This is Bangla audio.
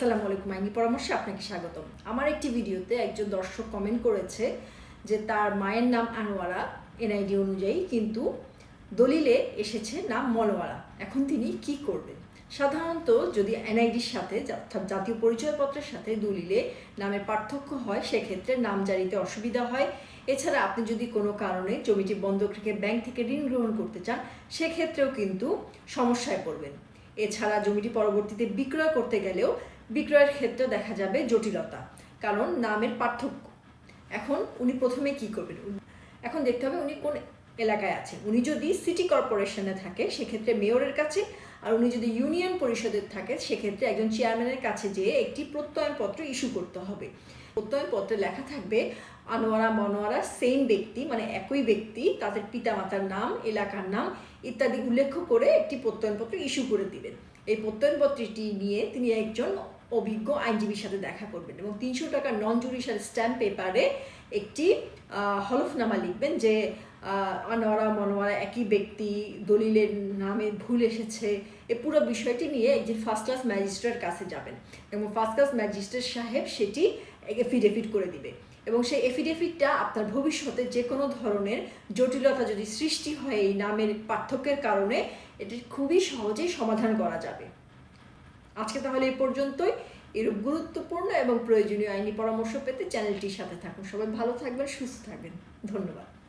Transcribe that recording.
আসসালামু আলাইকুম, আইনি পরামর্শে আপনাকে স্বাগতম। আমার একটি ভিডিওতে একজন দর্শক কমেন্ট করেছে যে তার মায়ের নাম আনোয়ারা এনআইডি অনুযায়ী কিন্তু দলিলে এসেছে নাম মনোয়ারা। এখন তিনি কি করবেন? সাধারণত যদি এনআইডির সাথে, অর্থাৎ জাতীয় পরিচয়পত্রের সাথে দলিলে নামের পার্থক্য হয়, সেক্ষেত্রে নাম জারিতে অসুবিধা হয়। এছাড়া আপনি যদি কোনো কারণে জমিটি বন্ধক রেখে ব্যাংক থেকে ঋণ গ্রহণ করতে চান, সেক্ষেত্রেও কিন্তু সমস্যায় পড়বেন। এছাড়া জমিটি পরবর্তীতে বিক্রয় করতে গেলেও বিক্রয়ের ক্ষেত্রে দেখা যাবে জটিলতা, কারণ নামের পার্থক্য। এখন উনি প্রথমে কি করবেন? এখন দেখতে হবে উনি কোন এলাকায় আছে উনি যদি সিটি কর্পোরেশনে থাকে, সেক্ষেত্রে মেয়রের কাছে, আর উনি যদি ইউনিয়ন পরিষদের থাকে, সেক্ষেত্রে একজন চেয়ারম্যানের কাছে যেয়ে একটি প্রত্যয়নপত্র ইস্যু করতে হবে। প্রত্যয়নপত্রে লেখা থাকবে, আনোয়ারা মনোয়ারা, সেম ব্যক্তি মানে একই ব্যক্তি, তাদের পিতামাতার নাম, এলাকার নাম ইত্যাদি উল্লেখ করে একটি প্রত্যয়নপত্র ইস্যু করে দিবেন। এই প্রত্যয়নপত্রটি নিয়ে তিনি একজন অভিজ্ঞ আইনজীবীর সাথে দেখা করবেন এবং তিনশো টাকার নন জুডিশিয়াল স্ট্যাম্প পেপারে একটি হলফনামা লিখবেন যে আনোয়ারা, মনোয়ারা একই ব্যক্তি, দলিলের নামে ভুল এসেছে, এ পুরো বিষয়টি নিয়ে একজন ফার্স্ট ক্লাস ম্যাজিস্ট্রেট কাছে যাবেন এবং ফার্স্ট ক্লাস ম্যাজিস্ট্রেট সাহেব সেটি এফিডেভিট করে দিবে এবং সেই এফিডেভিটটা আপনার ভবিষ্যতে যে কোনো ধরনের জটিলতা যদি সৃষ্টি হয় এই নামের পার্থক্যের কারণে, এটি খুবই সহজেই সমাধান করা যাবে। আজকে তাহলে এই পর্যন্তই। এরূপ গুরুত্বপূর্ণ এবং প্রয়োজনীয় আইনি পরামর্শ পেতে চ্যানেলটির সাথে থাকুন। সবাই ভালো থাকবেন, সুস্থ থাকবেন। ধন্যবাদ।